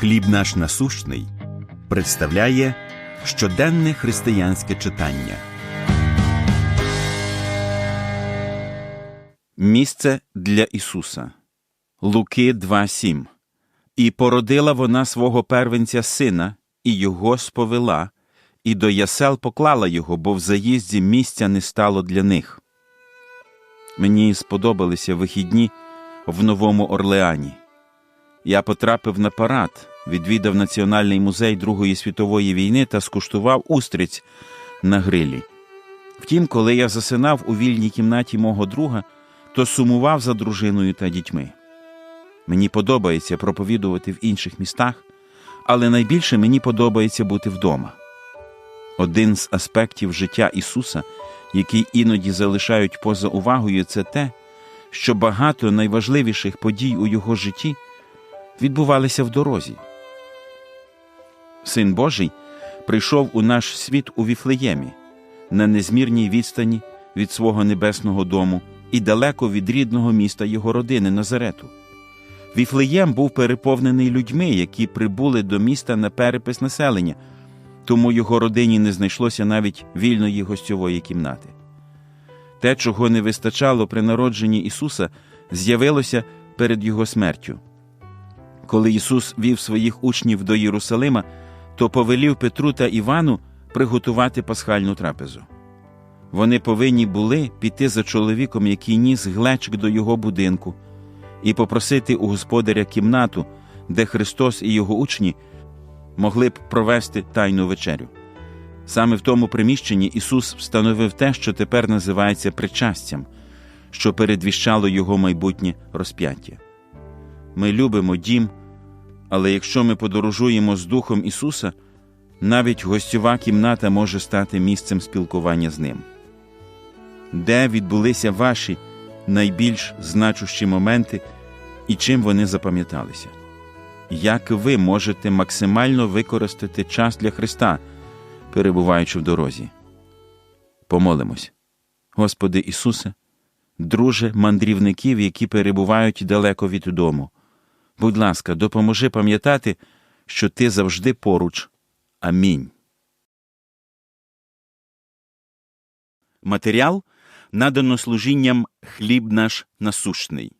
Хліб наш насущний представляє щоденне християнське читання. Місце для Ісуса Луки 2.7 І породила вона свого первенця сина, і його сповела, і до ясел поклала його, бо в заїзді місця не стало для них. Мені сподобалися вихідні в Новому Орлеані. Я потрапив на парад, відвідав Національний музей Другої світової війни та скуштував устриць на грилі. Втім, коли я засинав у вільній кімнаті мого друга, то сумував за дружиною та дітьми. Мені подобається проповідувати в інших містах, але найбільше мені подобається бути вдома. Один з аспектів життя Ісуса, який іноді залишають поза увагою, це те, що багато найважливіших подій у Його житті відбувалися в дорозі. Син Божий прийшов у наш світ у Віфлеємі, на незмірній відстані від свого небесного дому і далеко від рідного міста його родини Назарету. Віфлеєм був переповнений людьми, які прибули до міста на перепис населення, тому його родині не знайшлося навіть вільної гостьової кімнати. Те, чого не вистачало при народженні Ісуса, з'явилося перед Його смертю. Коли Ісус вів своїх учнів до Єрусалима, то повелів Петру та Івану приготувати пасхальну трапезу. Вони повинні були піти за чоловіком, який ніс глечик до його будинку, і попросити у господаря кімнату, де Христос і його учні могли б провести тайну вечерю. Саме в тому приміщенні Ісус встановив те, що тепер називається причастям, що передвіщало Його майбутнє розп'яття. Ми любимо дім, але якщо ми подорожуємо з Духом Ісуса, навіть гостьова кімната може стати місцем спілкування з Ним. Де відбулися ваші найбільш значущі моменти і чим вони запам'яталися? Як ви можете максимально використати час для Христа, перебуваючи в дорозі? Помолимось. Господи Ісусе, друже мандрівників, які перебувають далеко від дому. Будь ласка, допоможи пам'ятати, що ти завжди поруч. Амінь. Матеріал надано служінням хліб наш насущний.